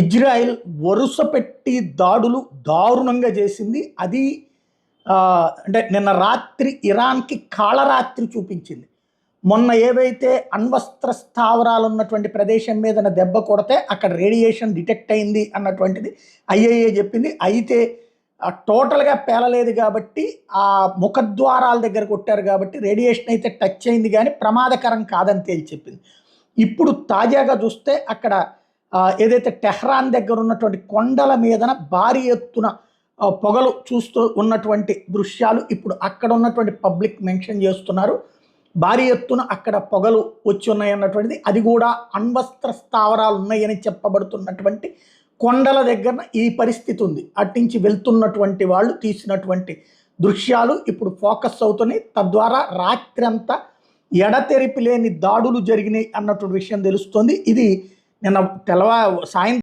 Israel వరుస పెట్టి దాడులు దారుణంగా చేసింది. అది అంటే నిన్న రాత్రి ఇరాన్కి కాళరాత్రి చూపించింది. మొన్న ఏవైతే అణ్వస్త్ర స్థావరాలు ఉన్నటువంటి ప్రదేశం మీద దెబ్బ కొడితే అక్కడ రేడియేషన్ డిటెక్ట్ అయింది అన్నటువంటిది ఐఏఏ చెప్పింది. అయితే టోటల్గా పేలలేదు కాబట్టి ఆ ముఖద్వారాల దగ్గర కొట్టారు కాబట్టి రేడియేషన్ అయితే టచ్ అయింది కానీ ప్రమాదకరం కాదని తేల్చి చెప్పింది. ఇప్పుడు తాజాగా చూస్తే అక్కడ ఏదైతే టెహ్రాన్ దగ్గర ఉన్నటువంటి కొండల మీదన భారీ ఎత్తున పొగలు చూస్తూ ఉన్నటువంటి దృశ్యాలు ఇప్పుడు అక్కడ ఉన్నటువంటి పబ్లిక్ మెన్షన్ చేస్తున్నారు. భారీ ఎత్తున అక్కడ పొగలు వచ్చి ఉన్నాయి అన్నటువంటిది. అది కూడా అణ్వస్త్ర స్థావరాలు ఉన్నాయని చెప్పబడుతున్నటువంటి కొండల దగ్గర ఈ పరిస్థితి ఉంది. అట్టించి వెళ్తున్నటువంటి వాళ్ళు తీసినటువంటి దృశ్యాలు ఇప్పుడు ఫోకస్ అవుతున్నాయి. తద్వారా రాత్రి అంతా ఎడతెరిపి లేని దాడులు జరిగినాయి అన్నటువంటి విషయం తెలుస్తుంది. ఇది నిన్న తెల్లవా సాయంత్రం